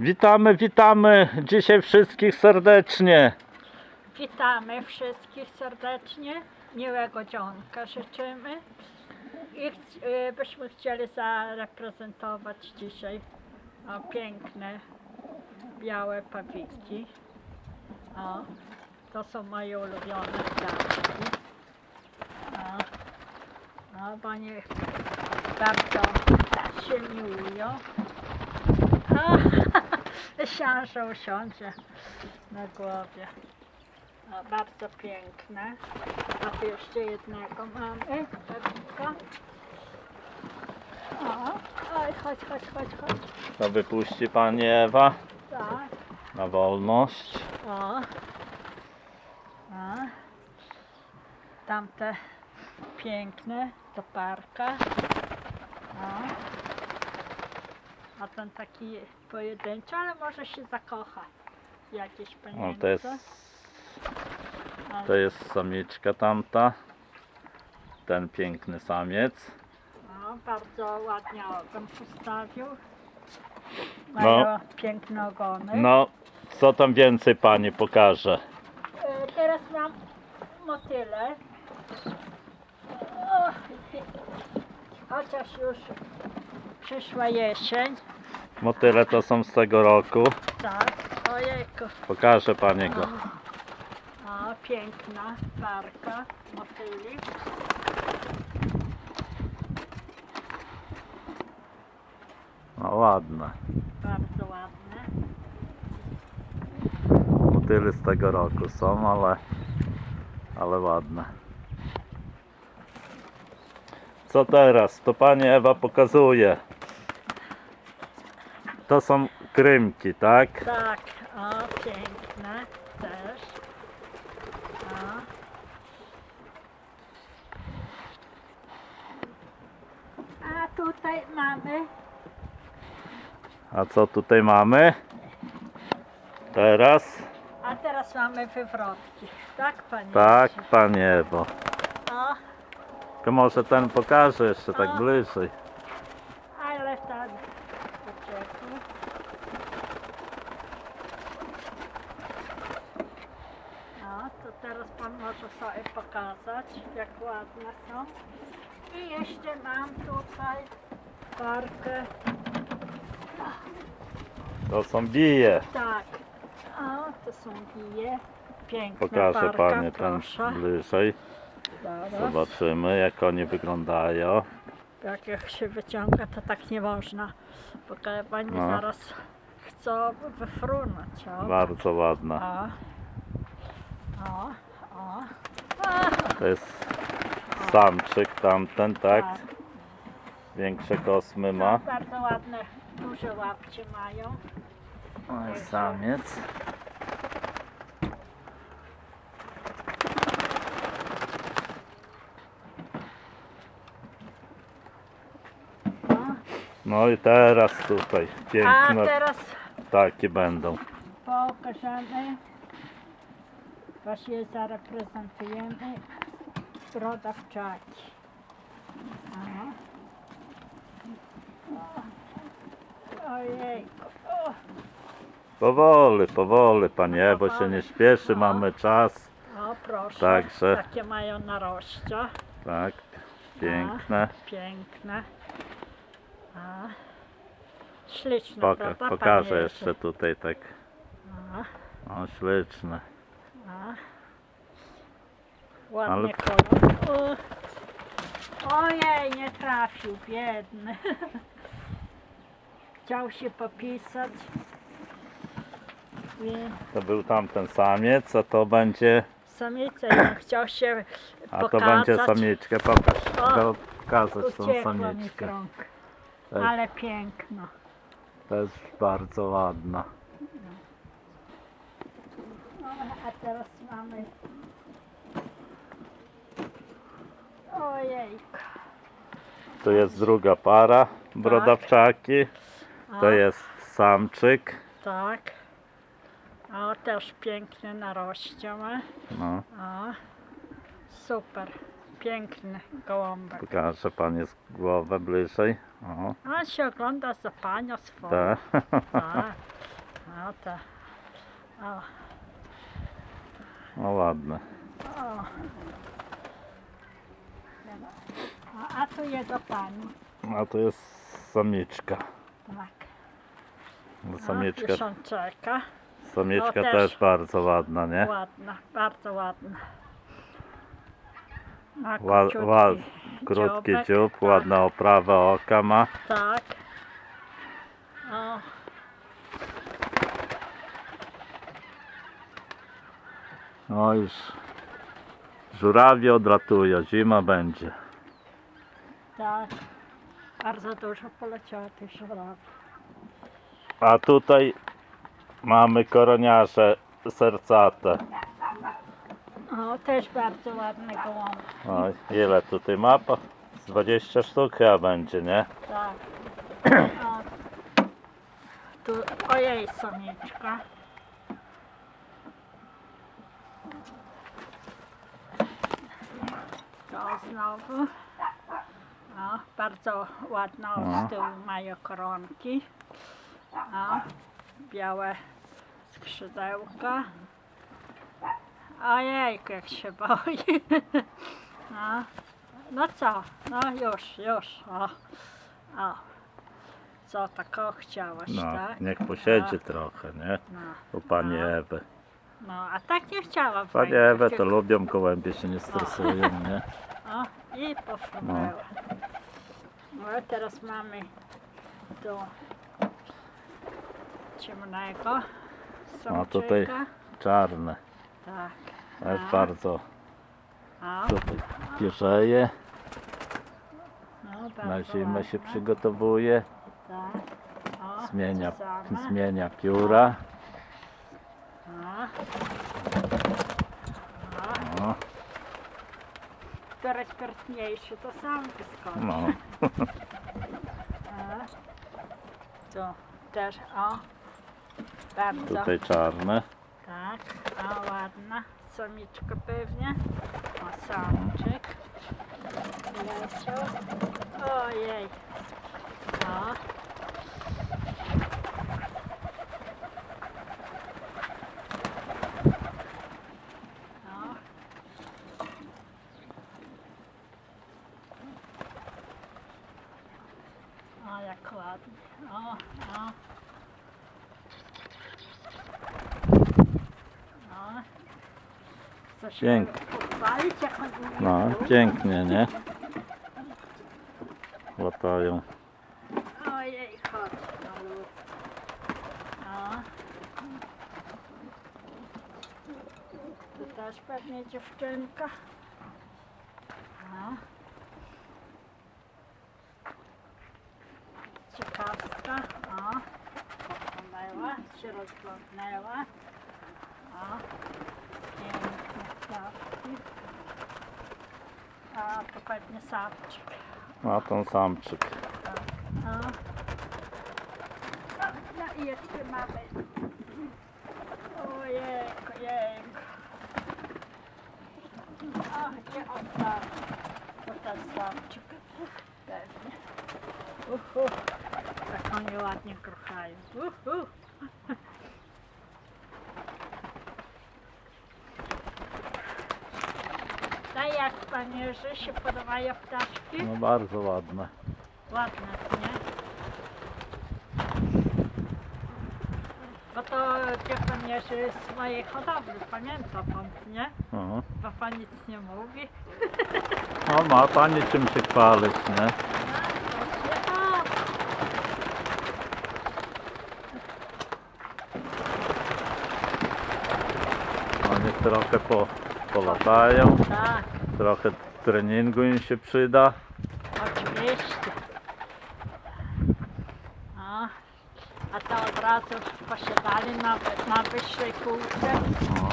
Witamy, witamy dzisiaj wszystkich serdecznie. Witamy wszystkich serdecznie. Miłego dzionka życzymy. I ch- y, byśmy chcieli zareprezentować dzisiaj o, piękne białe pawiki. O, to są moje ulubione ptaszki. O, o, bo oni bardzo się miłują. O, Że usiądzie na głowie. O, bardzo piękne. A tu jeszcze jednego mamy. Pawika. O, oj, chodź, chodź, chodź, chodź. To wypuści pani Ewa Tak. na wolność. O. O. Tamte piękne to parka. O. Ten taki pojedynczy, ale może się zakocha w jakieś No, pieniądze. to jest, to jest samiczka tamta. Ten piękny samiec. No, bardzo ładnie ogon postawił. No. Mają piękne ogony. No, co tam więcej pani pokaże? E, Teraz mam motyle. O, Chociaż już przyszła jesień. Motyle to są z tego roku. Tak, ojejku. Pokażę pani go. O, piękna parka motyli. No ładne. Bardzo ładne. Motyle z tego roku są, ale, ale ładne. Co teraz? To pani Ewa pokazuje. To są krymki, tak? Tak, o, piękne też. O. A tutaj mamy A co tutaj mamy? Teraz? A teraz mamy wywrotki, tak panie? Tak, Jasiu? pani Ewo. O, To może ten pokaże jeszcze tak bliżej. ale tak. Poczekaj. O, to teraz pan może sobie pokazać, jak ładne są. I jeszcze mam tutaj parkę. To są bije. Tak. O, to są bije. Piękna Pokażę parka, pani ten proszę. bliżej. Zaraz. Zobaczymy jak oni wyglądają. Jak, jak się wyciąga, to tak nie można. Bo pani No. zaraz chcą wyfrunąć. O. Bardzo ładna. O. O. To jest samczyk tamten, tak? tak. Większe kosmy ma. Bardzo ładne, duże łapcie mają. O, jest samiec. No i teraz tutaj A piękne teraz takie będą. pokażemy. Właśnie zareprezentujemy brodawczaki. O. O. Ojejku. O. Powoli, powoli panie, bo się nie śpieszy, mamy czas. O proszę, Także- takie mają narościa. Tak, piękne. Piękne. A. Śliczne, Poka prawda, pokażę panie jeszcze tutaj tak. A, O, śliczne. A. Ładnie Ale- kolor. O. Ojej, nie trafił, biedny. Chciał się popisać. Nie, To był tamten samiec, a to będzie, Samica, no, chciał się a to pokazać. będzie samiczka. Pokaż, O, pokazać tą samiczkę. Ale piękno. to jest bardzo ładna. A teraz mamy. Ojej. Tu jest druga para brodawczaki. To jest samczyk. Tak. O, też piękny narościa ma. No, O, super. Piękny gołąbek. pokażę pani z głowę bliżej. O, On się ogląda za panią swoją. tak. Tak. No to. O, No ładne. o. No, a tu jego pani. A to jest samiczka. Tak. No, O, Samiczka, już on czeka. samiczka no, też też. bardzo ładna, nie? Ładna, bardzo ładna. Ma Ła, króciutki ła, krótki dziobek, dziób, tak, ładna oprawa oka ma. Tak. O, No już żurawie odlatują, zima będzie. tak. Bardzo dużo poleciało tych żurawi. A tutaj mamy koroniarze sercate. O, też bardzo ładny gołąb. No, ile tutaj mapa? Z 20 sztuk chyba będzie, nie? Tak. O, tu, ojej, samiczka. To znowu. O, bardzo ładno No. z tyłu mają koronki. O, białe skrzydełka. Ojejku, jak się boi. No, no co? No już, już. O, o. Co takiego chciałaś, No, tak? niech posiedzi trochę, nie? No, U pani No. Ewy. No, a tak nie chciałam. Pani fajnie, Ewę to lubią, gołębie się nie stresują, nie? O, i pofrunęła. No. teraz mamy do ciemnego A tutaj- samczyka. Czarne. Tak. Też A. bardzo O, tutaj pierzeje. no, bardzo Na zimę się ładne. przygotowuje. Tak. O, Zmienia, to zmienia pióra. No, który sprytniejszy, to sam wyskoczy. no. O. Tu też, o. Bardzo. Tutaj czarne. Tak, a ładna. Samiczka pewnie. O, samczyk. Leciał. Ojej. O. O. O, jak ładnie. O, o. No. Chce się Pięknie. No, pięknie, nie? Latają. Ojej, chodź. No. Tu też pewnie dziewczynka. No. Ciekawska, o. Popłynęła, się rozglądnęła. O. Ptaszki. A, to pewnie samczyk. A ten samczyk. No. No i jeszcze mamy. Ojejku, jejku. A gdzie on tam? To ten samczyk. Pewnie. Uhu. Tak oni ładnie kruchają. Uhu. A jak panie, że się podobają ptaszki? No bardzo ładne. Ładne, nie? Bo to wie pan Jerzy z mojej hodowli, pamięta pan, nie? Mhm. Bo pan nic nie mówi. No ma pani czym się chwalić, nie? A, Oni trochę po, polatają. tak, Trochę treningu im się przyda. oczywiście. A, a to od razu posiadali na, na wyższej półce. No.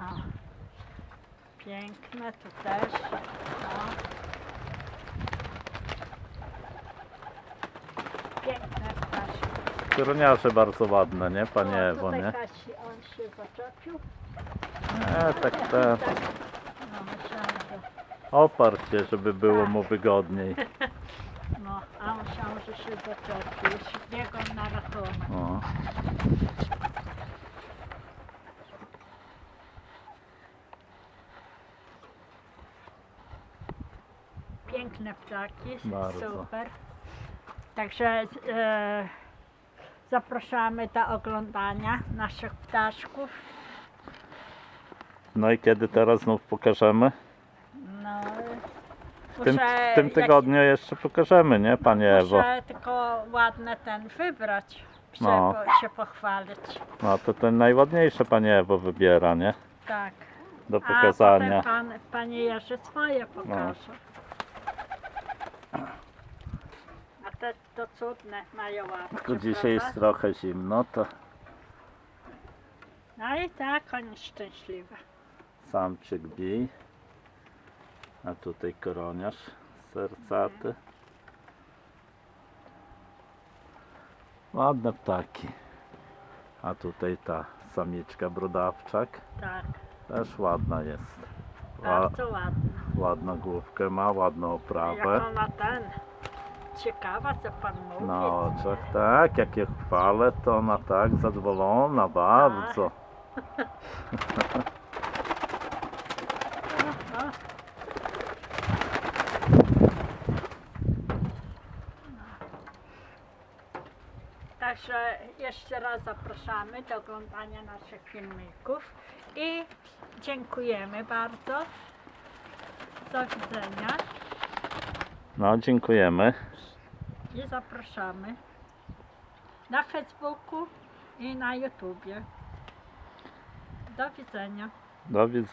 No. Piękne tu też. O. Piękne ptaszki. Koroniarze bardzo ładne, nie? Panie O, Ewo, nie? Kasi, on się zaczepił. Nie, tak te. Tak. No myślałam, że Oparł się, żeby było mu wygodniej. no. A myślałam, że się zaczepisz. Biegam na ratunek. O. Piękne ptaki, Bardzo. super. Także e, zapraszamy do oglądania naszych ptaszków. No i kiedy teraz znów pokażemy? No, W tym, muszę w tym jak- tygodniu jeszcze pokażemy, nie Pani Ewo? Muszę tylko ładne ten wybrać, żeby No. się pochwalić. No to ten najładniejsze Pani Ewo wybiera, nie? Tak. Do A pokazania. potem pan, panie Jerzy swoje pokaże. Te to cudne mają łapki, Tylko dzisiaj jest prawda? trochę zimno, to No i tak, oni szczęśliwe. samczyk bij. A tutaj koroniarz sercaty. Ładne ptaki. A tutaj ta samiczka brodawczak. Tak, Też ładna jest. Ła, bardzo ładne. ładną główkę ma, ładną Jak oprawę. ona ten, ciekawa co pan mówi. Na oczach, tak, jak je chwalę, to ona tak zadowolona, bardzo. O. Także jeszcze raz zapraszamy do oglądania naszych filmików i dziękujemy bardzo. Do widzenia No, dziękujemy. i zapraszamy na Facebooku i na YouTubie. Do widzenia. Do widzenia.